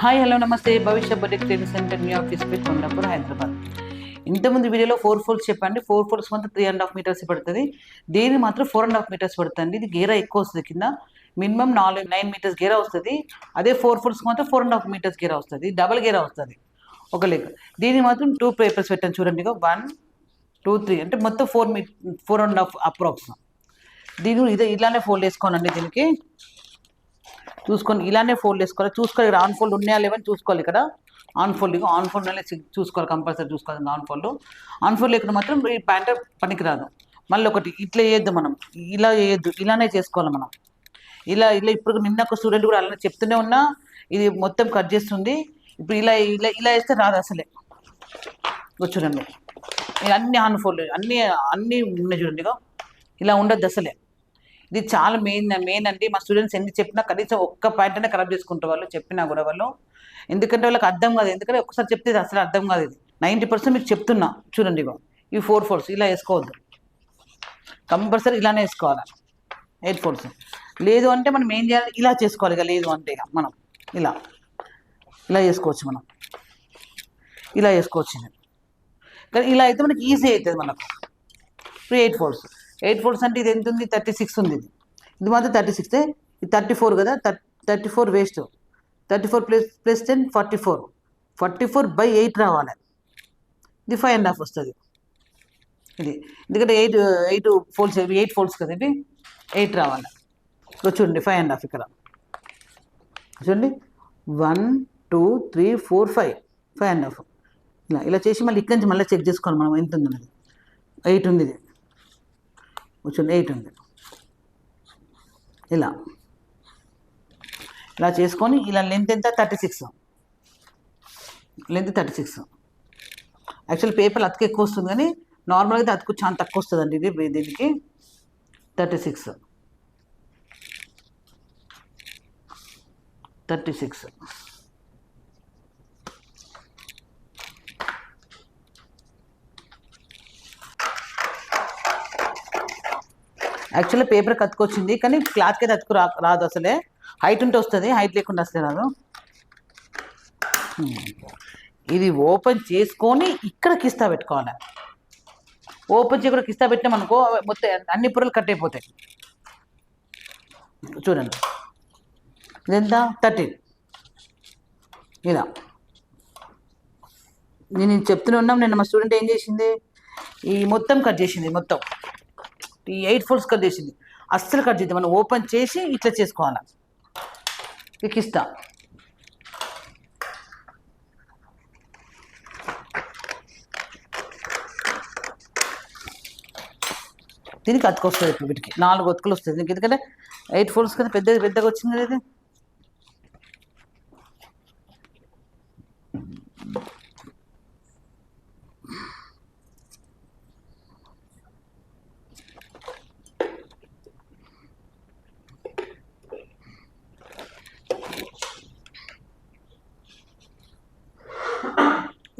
Hi hello నమస్తే. Bhavishya budget trading centre new office పై కొండాపూర్ హైదరాబాద్. ఇంతకుముందు వీడియోలో ఫోర్ ఫోల్స్ చెప్పండి. ఫోర్ ఫోల్స్ మాత్రం త్రీ అండ్ హాఫ్ మీటర్స్ పడుతుంది. దీని మాత్రం ఫోర్ అండ్ హాఫ్ మీటర్స్ పడుతుంది. ఇది గేరా ఎక్కువ వస్తుంది కింద. మినిమం నాలుగు నైన్ మీటర్స్ గేరా వస్తుంది. అదే ఫోర్ ఫోల్స్ మాత్రం ఫోర్ అండ్ హాఫ్ మీటర్స్ గేరా వస్తుంది. డబల్ గేరా వస్తుంది. ఒక లెగ్ దీన్ని మాత్రం టూ పేపర్స్ పెట్టాను చూడండి వన్ టూ త్రీ అంటే మొత్తం ఫోర్ మీ ఫోర్ అండ్ హాఫ్ అప్రాక్స్ దీని ఇదే ఇలానే ఫోల్డ్ వేసుకోనండి దీనికి. చూసుకొని ఇలానే ఫోల్డ్ చేసుకోవాలి. చూసుకోవాలి ఇక్కడ ఆన్ ఫోల్డ్ ఉన్నాయా లేవని చూసుకోవాలి ఇక్కడ ఆన్ ఫోల్డ్ ఆన్ ఫోల్డ్ అనేది చూసుకోవాలి కంపల్సరీ చూసుకోవాలి ఆన్ ఫోల్డ్ ఆన్ ఫోల్డ్ లేకుండా మాత్రం ఈ ప్యాంట్ పనికిరాదు. మళ్ళీ ఒకటి ఇట్లా వేయద్దు మనం. ఇలా వేయద్దు ఇలానే చేసుకోవాలి మనం. ఇలా ఇలా ఇప్పుడు నిన్న ఒక స్టూడెంట్ కూడా అలానే చెప్తూనే ఉన్నా ఇది మొత్తం కట్ చేస్తుంది. ఇప్పుడు ఇలా ఇలా ఇలా వేస్తే రాదు అసలే. చూడండి. ఇక అన్ని ఆన్ ఫోల్డ్ అన్ని అన్నీ ఉన్నాయి చూడండి ఇగో. ఇలా ఉండద్దు అసలే. ఇది చాలా మెయిన్ మెయిన్ అండి. మా స్టూడెంట్స్ ఎన్ని చెప్పినా కనీసం ఒక్క పాయింట్ అయినా కరెక్ట్ చేసుకుంటారు వాళ్ళు చెప్పినా కూడా వాళ్ళు. ఎందుకంటే వాళ్ళకి అర్థం కాదు. ఎందుకంటే ఒకసారి చెప్తే ఇది అసలు అర్థం కాదు ఇది. నైంటీ పర్సెంట్ మీకు చెప్తున్నా. చూడండి ఇగో. ఈ ఫోర్ ఫోర్స్ ఇలా వేసుకోవద్దు. కంపల్సరీ ఇలానే వేసుకోవాలి? ఎయిట్ ఫోర్స్ లేదు అంటే మనం ఏం చేయాలి? ఇలా చేసుకోవాలి ఇక లేదు అంటే ఇక మనం. ఇలా. ఇలా చేసుకోవచ్చు మనం. ఇలా చేసుకోవచ్చు. కానీ ఇలా అయితే మనకి ఈజీ అవుతుంది మనకు. Three eight fours eight fours అంటే ఇది ఎంత ఉంది థర్టీ సిక్స్ ఉంది ఇది. ఇది మాత్రం థర్టీ సిక్స్. ఇది థర్టీ ఫోర్ కదా? Thirty four waste. Thirty four plus plus ten forty four. Forty four by eight రావాలి. ఇది ఫైవ్ అండ్ హాఫ్ వస్తుంది. ఇది. ఎందుకంటే eight eight folds eight folds కదా ఇవి? ఎయిట్ రావాలి. ఇక్కడ చూడండి ఫైవ్ అండ్ హాఫ్ ఇక్కడ. చూడండి. One two three four five. Five and half. ఇలా ఇలా చేసి మళ్ళీ ఇక్కడి నుంచి మళ్ళీ చెక్ చేసుకోవాలి మనం ఎంత ఉంది అనేది ఎయిట్ ఉంది ఇది. కూర్చోండి ఎయిట్ ఉంది ఇలా. ఇలా చేసుకొని ఇలా లెంత్ ఎంత? Thirty six. Length thirty six. Actual paper అతికి ఎక్కువ వస్తుంది కానీ నార్మల్గా అయితే అతుకు చాలా తక్కువ వస్తుందండి ఇది దీనికి. Thirty six. Thirty six. Actually paper కత్తుకొచ్చింది కానీ క్లాత్కే అయితే రా రాదు అసలే. హైట్ ఉంటే వస్తుంది హైట్ లేకుండా అసలే రాదు. ఇది ఓపెన్ చేసుకొని ఇక్కడ కిస్తా పెట్టుకోవాలి. ఓపెన్ చేయకుండా కిస్తా పెట్టినాం అనుకో మొత్తం అన్ని పొరలు కట్ అయిపోతాయి. చూడండి. ఇదెంత? థర్టీన్ ఇలా. నేను చెప్తూనే ఉన్నాం నేను మా స్టూడెంట్ ఏం చేసింది? ఈ మొత్తం కట్ చేసింది మొత్తం. ఎయిట్ ఫోల్డ్స్ కట్ చేసింది. అస్సలు కట్ చేద్దాం మనం ఓపెన్ చేసి ఇట్లా చేసుకోవాలి? ఇక ఇస్తా. దీనికి అతుకొస్తుంది ఇప్పుడు వీటికి. నాలుగు అతుకులు వస్తుంది దీనికి ఎందుకంటే ఎయిట్ ఫోల్డ్స్ కదా పెద్ద పెద్దగా వచ్చింది కదా ఇది.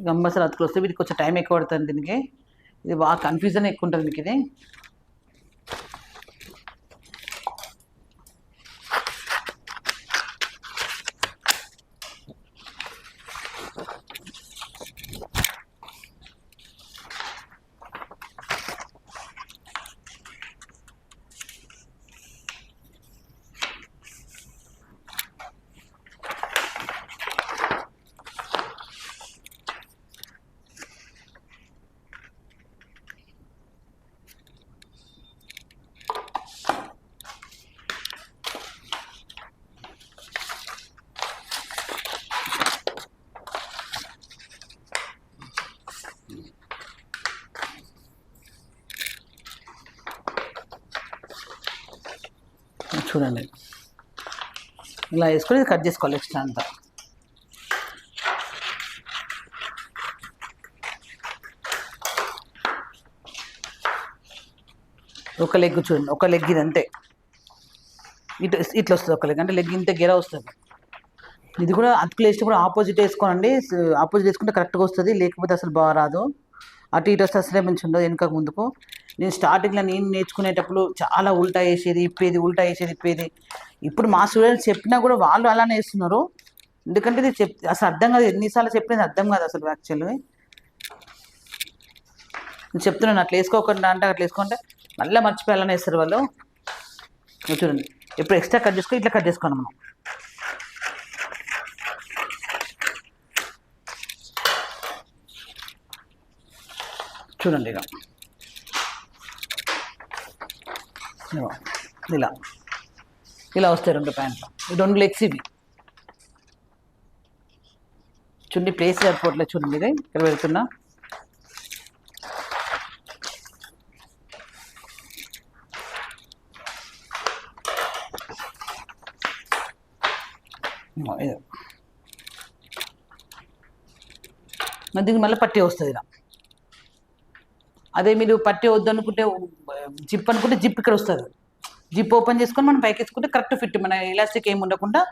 కంపల్సరీ అతుకులు వస్తే వీటికి కొంచెం టైం ఎక్కువ పడుతుంది దీనికి. ఇది బాగా కన్ఫ్యూజన్ ఎక్కువ ఉంటుంది మీకు ఇది. చూడండి. ఇలా వేసుకొని ఇది కట్ చేసుకోవాలి ఎక్స్ట్రా అంతా. ఒక లెగ్ చూడండి ఒక లెగ్ ఇది అంతే. ఇటు ఇట్లా వస్తుంది ఒక లెగ్ అంటే లెగ్ ఇంత గెర వస్తుంది. ఇది కూడా అతుకులు వేస్తే కూడా ఆపోజిట్ వేసుకోనండి ఆపోజిట్ వేసుకుంటే కరెక్ట్గా వస్తుంది లేకపోతే అసలు బాగా రాదు. అటు ఇటు వస్తే అసలే మంచి ఉండదు వెనుక ముందుకు. నేను స్టార్టింగ్లో నేను నేర్చుకునేటప్పుడు చాలా ఉల్టా వేసేది ఇప్పేది ఉల్టా వేసేది ఇప్పేది. ఇప్పుడు మా స్టూడెంట్స్ చెప్పినా కూడా వాళ్ళు అలానే వేస్తున్నారు ఎందుకంటే ఇది చెప్ అసలు అర్థం కాదు. ఎన్నిసార్లు చెప్పినది అర్థం కాదు అసలు యాక్చువల్గా నేను చెప్తున్నాను అట్లా వేసుకోకుండా అంటే అట్లా వేసుకుంటే మళ్ళీ మర్చిపోయాలని వేస్తారు వాళ్ళు. చూడండి. ఇప్పుడు ఎక్స్ట్రా కట్ చేసుకో ఇట్లా కట్ చేసుకోండి మనం. చూడండి ఇక ఇలా. ఇలా వస్తాయి రెండు ప్యాంట్లు. ఈ రెండు లెగ్స్ ఇవి. చూడండి ప్లేస్ ఎయిర్పోర్ట్లో చూడండి ఇది. ఇక్కడ పెడుతున్నా. దీనికి మళ్ళీ పట్టి వస్తుంది ఇలా. అదే మీరు పట్టి వద్దు అనుకుంటే జిప్ అనుకుంటే జిప్ ఇక్కడ వస్తుంది. జిప్ ఓపెన్ చేసుకొని మనం పైకి వేసుకుంటే కరెక్ట్ ఫిట్ మన ఎలాస్టిక్ ఏమి ఉండకుండా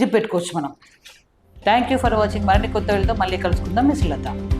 జిప్ పెట్టుకోవచ్చు మనం. థ్యాంక్ యూ ఫర్ వాచింగ్ మరిన్ని కొత్త వీళ్ళతో మళ్ళీ కలుసుకుందాం. మిస్ లత.